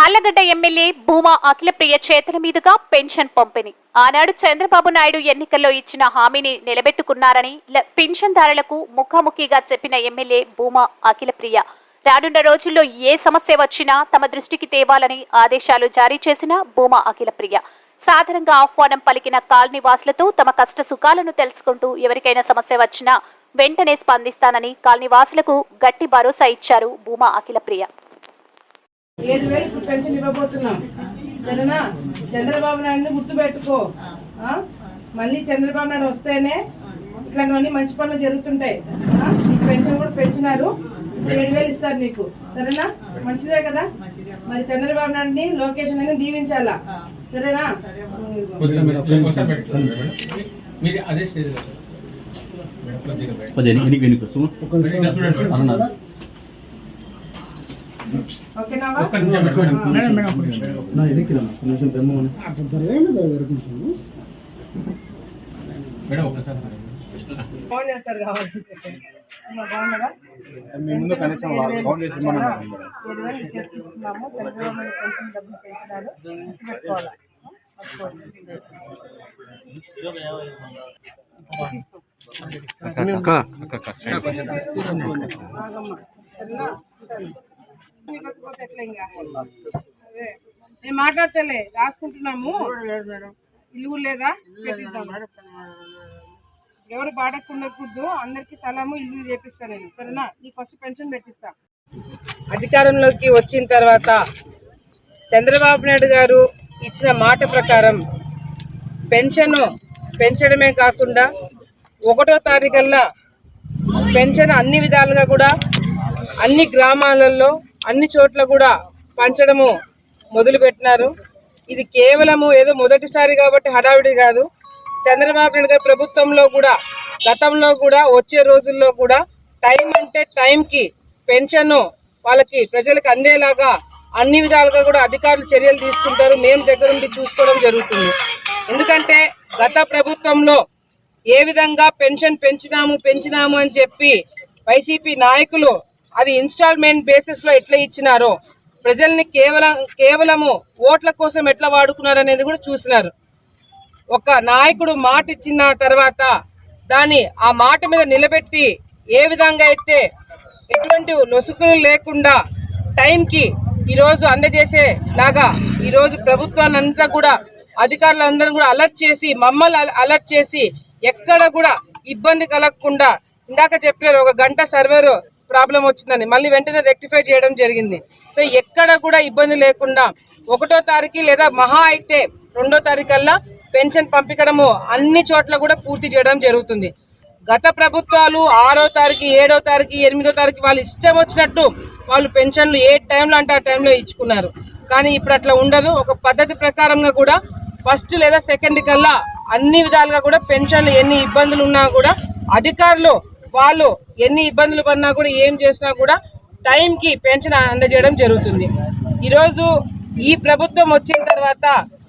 Allagadda MLA Bhuma Akhilapriya చేతుల మీదుగా pension పంపిణీ. ఆనాడు చంద్రబాబు నాయుడు ఎన్నికల్లో ఇచ్చిన హామీని నిలబెట్టుకున్నారని పెన్షన్దారులకు ముఖాముఖిగా చెప్పిన ఎమ్మెల్యే భూమా అఖిలప్రియ. రానున్న రోజుల్లో ఏ సమస్య వచ్చినా తమ దృష్టికి తేవాలని ఆదేశాలు జారీ చేసిన భూమా అఖిలప్రియ. సాధారణంగా ఆహ్వానం పలికిన కాల్ వాసులతో తమ కష్ట సుఖాలను తెలుసుకుంటూ ఎవరికైనా సమస్య వచ్చినా వెంటనే స్పందిస్తానని కాల్ నివాసులకు గట్టి భరోసా ఇచ్చారు భూమా అఖిలప్రియ. ఏడు వేలు ఇప్పుడు పెన్షన్ ఇవ్వబోతున్నాం సరేనా చంద్రబాబు నాయుడుని గుర్తుపెట్టుకో ఆ? మళ్ళీ చంద్రబాబు నాయుడు వస్తేనే ఇట్లాంటివన్నీ మంచి పనులు జరుగుతుంటాయి పెన్షన్ కూడా పెంచినారు ఏడు వేలు ఇస్తారు నీకు సరేనా మంచిదే కదా మరి చంద్రబాబు నాయుడిని లోకేషన్ అనేది దీవించాలా సరేనా అదే ముందు కనీసం ఫోన్ చేసి ఏడు వేలు ఇస్తున్నాము చంద్రబాబు ఇవ్వకపోతే ఎట్లా ఇంకా? అదే. నేను మాట్లాడతలే రాసుకుంటున్నాము ఇల్లు కూడా లేదా పెట్టిద్దాం ఎవరు బాడకు ఉండకూడదు అందరికి సలాము ఇల్లు చేపిస్తా నేను సరేనా నీ ఫస్ట్ పెన్షన్ పెట్టిస్తా అధికారంలోకి వచ్చిన తర్వాత చంద్రబాబు నాయుడు గారు ఇచ్చిన మాట ప్రకారం పెన్షన్ పెంచడమే కాకుండా ఒకటో తారీఖల్లా పెన్షన్ అన్ని విధాలుగా కూడా అన్ని గ్రామాలలో అన్ని చోట్ల కూడా పంచడము మొదలుపెట్టినారు. ఇది కేవలము ఏదో మొదటిసారి కాబట్టి హడావిడి కాదు. చంద్రబాబు నాయుడు గారి ప్రభుత్వంలో కూడా గతంలో కూడా వచ్చే రోజుల్లో కూడా టైం అంటే టైంకి పెన్షన్ వాళ్ళకి ప్రజలకు అందేలాగా అన్ని విధాలుగా కూడా అధికారులు చర్యలు తీసుకుంటారు. మేము దగ్గరుండి చూసుకోవడం జరుగుతుంది. ఎందుకంటే గత ప్రభుత్వంలో ఏ విధంగా పెన్షన్ పెంచినాము పెంచినాము అని చెప్పి వైసీపీ నాయకులు అది ఇన్స్టాల్మెంట్ బేసిస్లో ఎట్లా ఇచ్చినారో ప్రజల్ని కేవలం కేవలము ఓట్ల కోసం ఎట్లా వాడుకున్నారు అనేది కూడా చూసినారు. ఒక నాయకుడు మాట ఇచ్చిన తర్వాత దాన్ని ఆ మాట మీద నిలబెట్టి ఏ విధంగా అయితే ఎటువంటి లొసుకులు లేకుండా టైంకి ఈరోజు అందజేసే లాగా ఈరోజు ప్రభుత్వాన్ని అంతా కూడా అధికారులందరూ కూడా అలర్ట్ చేసి మమ్మల్ని అల- అలర్ట్ చేసి ఎక్కడ కూడా ఇబ్బంది కలగకుండా ఇందాక చెప్పారు ఒక గంట సర్వరు ప్రాబ్లం వచ్చిందని మళ్ళీ వెంటనే రెక్టిఫై చేయడం జరిగింది. సో ఎక్కడ కూడా ఇబ్బంది లేకుండా ఒకటో తారీఖు లేదా మహా అయితే రెండో తారీఖల్లా పెన్షన్ పంపించడము అన్ని చోట్ల కూడా పూర్తి చేయడం జరుగుతుంది. గత ప్రభుత్వాలు ఆరో తారీఖు ఏడో తారీఖు ఎనిమిదో తారీఖు వాళ్ళు ఇష్టం వచ్చినట్టు వాళ్ళు పెన్షన్లు ఏ టైంలో అంటే ఆ టైంలో ఇచ్చుకున్నారు. కానీ ఇప్పుడు అట్లా ఉండదు. ఒక పద్ధతి ప్రకారంగా కూడా ఫస్ట్ లేదా సెకండ్ కల్లా అన్ని విధాలుగా కూడా పెన్షన్లు ఎన్ని ఇబ్బందులు ఉన్నా కూడా అధికారులు వాళ్ళు ఎన్ని ఇబ్బందులు పడినా కూడా ఏం చేసినా కూడా టైంకి పెన్షన్ అందజేయడం జరుగుతుంది. ఈరోజు ఈ ప్రభుత్వం వచ్చిన తర్వాత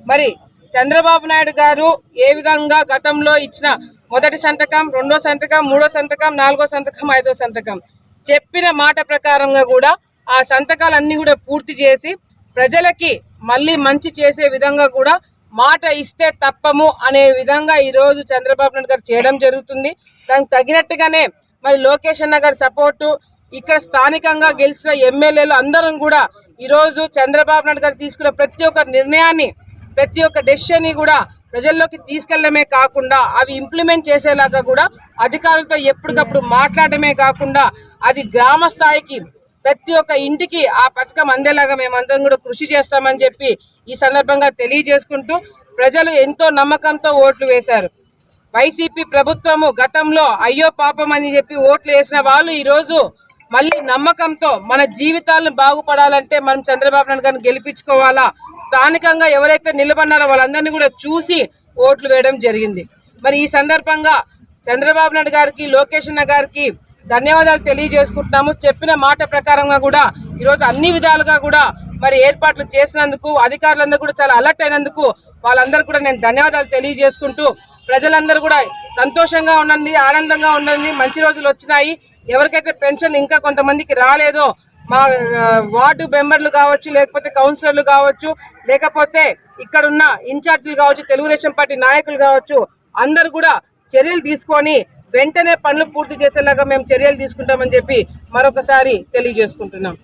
మరి చంద్రబాబు నాయుడు గారు ఏ విధంగా గతంలో ఇచ్చిన మొదటి సంతకం రెండో సంతకం మూడో సంతకం నాలుగో సంతకం ఐదో సంతకం చెప్పిన మాట ప్రకారంగా కూడా ఆ సంతకాలన్నీ కూడా పూర్తి చేసి ప్రజలకి మళ్ళీ మంచి చేసే విధంగా కూడా మాట ఇస్తే తప్పము అనే విధంగా ఈరోజు చంద్రబాబు నాయుడు గారు చేయడం జరుగుతుంది. దానికి తగినట్టుగానే మరి లోకేష్ అన్న గారి సపోర్టు ఇక్కడ స్థానికంగా గెలిచిన ఎమ్మెల్యేలు అందరం కూడా ఈరోజు చంద్రబాబు నాయుడు గారు తీసుకున్న ప్రతి ఒక్క నిర్ణయాన్ని ప్రతి ఒక్క డెసిషన్ని కూడా ప్రజల్లోకి తీసుకెళ్ళడమే కాకుండా అవి ఇంప్లిమెంట్ చేసేలాగా కూడా అధికారులతో ఎప్పటికప్పుడు మాట్లాడటమే కాకుండా అది గ్రామ స్థాయికి ప్రతి ఒక్క ఇంటికి ఆ పథకం అందేలాగా మేమందరం కూడా కృషి చేస్తామని చెప్పి ఈ సందర్భంగా తెలియజేసుకుంటూ ప్రజలు ఎంతో నమ్మకంతో ఓట్లు వేశారు. వైసీపీ ప్రభుత్వము గతంలో అయ్యో పాపం అని చెప్పి ఓట్లు వేసిన వాళ్ళు ఈరోజు మళ్ళీ నమ్మకంతో మన జీవితాలను బాగుపడాలంటే మనం చంద్రబాబు నాయుడు గారిని గెలిపించుకోవాలా? స్థానికంగా ఎవరైతే నిలబడినారో వాళ్ళందరినీ కూడా చూసి ఓట్లు వేయడం జరిగింది. మరి ఈ సందర్భంగా చంద్రబాబు నాయుడు గారికి లోకేష్ అన్న గారికి ధన్యవాదాలు తెలియజేసుకుంటున్నాము. చెప్పిన మాట ప్రకారంగా కూడా ఈరోజు అన్ని విధాలుగా కూడా మరి ఏర్పాట్లు చేసినందుకు అధికారులందరూ కూడా చాలా అలర్ట్ అయినందుకు వాళ్ళందరూ కూడా నేను ధన్యవాదాలు తెలియజేసుకుంటూ ప్రజలందరూ కూడా సంతోషంగా ఉండండి ఆనందంగా ఉండండి మంచి రోజులు వచ్చినాయి. ఎవరికైతే పెన్షన్ ఇంకా కొంతమందికి రాలేదో మా వార్డు మెంబర్లు కావచ్చు లేకపోతే కౌన్సిలర్లు కావచ్చు లేకపోతే ఇక్కడున్న ఇన్ఛార్జీలు కావచ్చు తెలుగుదేశం పార్టీ నాయకులు కావచ్చు అందరు కూడా చర్యలు తీసుకొని వెంటనే పనులు పూర్తి చేసేలాగా మేము చర్యలు తీసుకుంటామని చెప్పి మరొకసారి తెలియజేసుకుంటున్నాం.